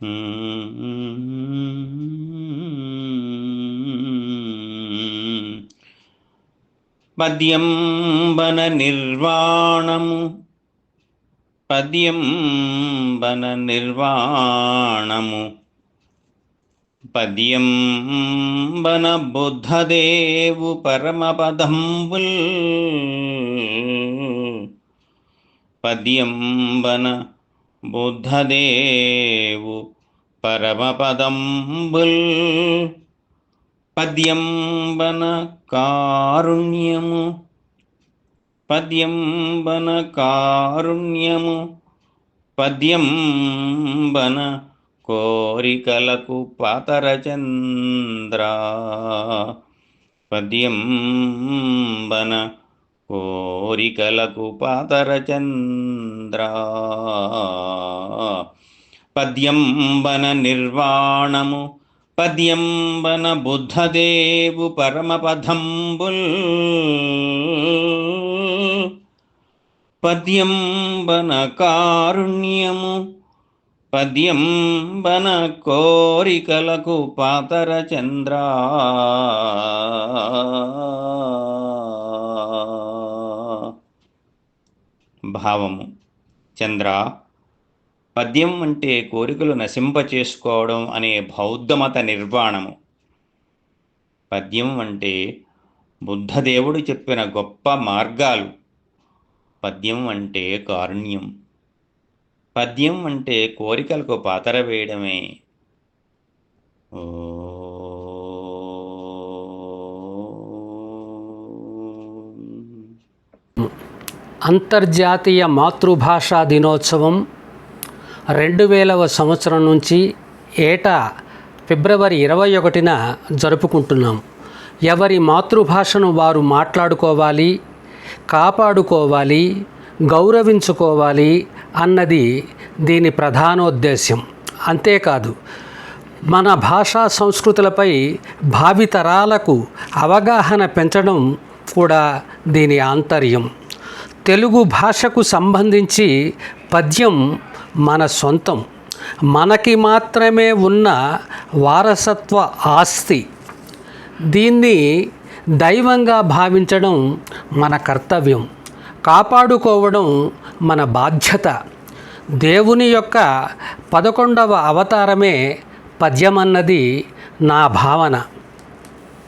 Hmm. పద్యంబన నిర్వాణము పద్యంబన నిర్వాణము పద్యంబన బుద్ధదేవు పరమపదంబుల్ పద్యంబన బుద్ధదేవు పరమపదంబుల్ పద్యంబన కారుణ్యము పద్యంబన కారుణ్యము పద్యంబన కోరికలకు పాతరచంద్ర. పద్యంబన కోరికలకు పాతరచంద్ర. పద్యంబన నిర్వాణము పద్యంబన బుద్ధదేవు పరమపదంబుల్. పద్యంబన కారుణ్యము పద్యంబన కోరికలకు పాతర చంద్ర. భావము చంద్ర. పద్యం అంటే కోరికలు నశింపచేసుకోవడం అనే బౌద్ధమత నిర్వాణము. పద్యం అంటే బుద్ధదేవుడు చెప్పిన గొప్ప మార్గాలు. పద్యం అంటే కారుణ్యం. పద్యం అంటే కోరికలకు పాతర వేయడమే. ఓ అంతర్జాతీయ మాతృభాషా దినోత్సవం రెండు వేలవ సంవత్సరం నుంచి ఏటా ఫిబ్రవరి ఇరవై ఒకటిన జరుపుకుంటున్నాం. ఎవరి మాతృభాషను వారు మాట్లాడుకోవాలి కాపాడుకోవాలి గౌరవించుకోవాలి అన్నది దీని ప్రధానోద్దేశ్యం. అంతేకాదు మన భాషా సంస్కృతులపై భావితరాలకు అవగాహన పెంచడం కూడా దీని ఆంతర్యం. తెలుగు భాషకు సంబంధించి పద్యం మన సొంతం. మనకి మాత్రమే ఉన్న వారసత్వ ఆస్తి. దీన్ని దైవంగా భావించడం మన కర్తవ్యం. కాపాడుకోవడం మన బాధ్యత. దేవుని యొక్క పదకొండవ అవతారమే పద్యమన్నది నా భావన.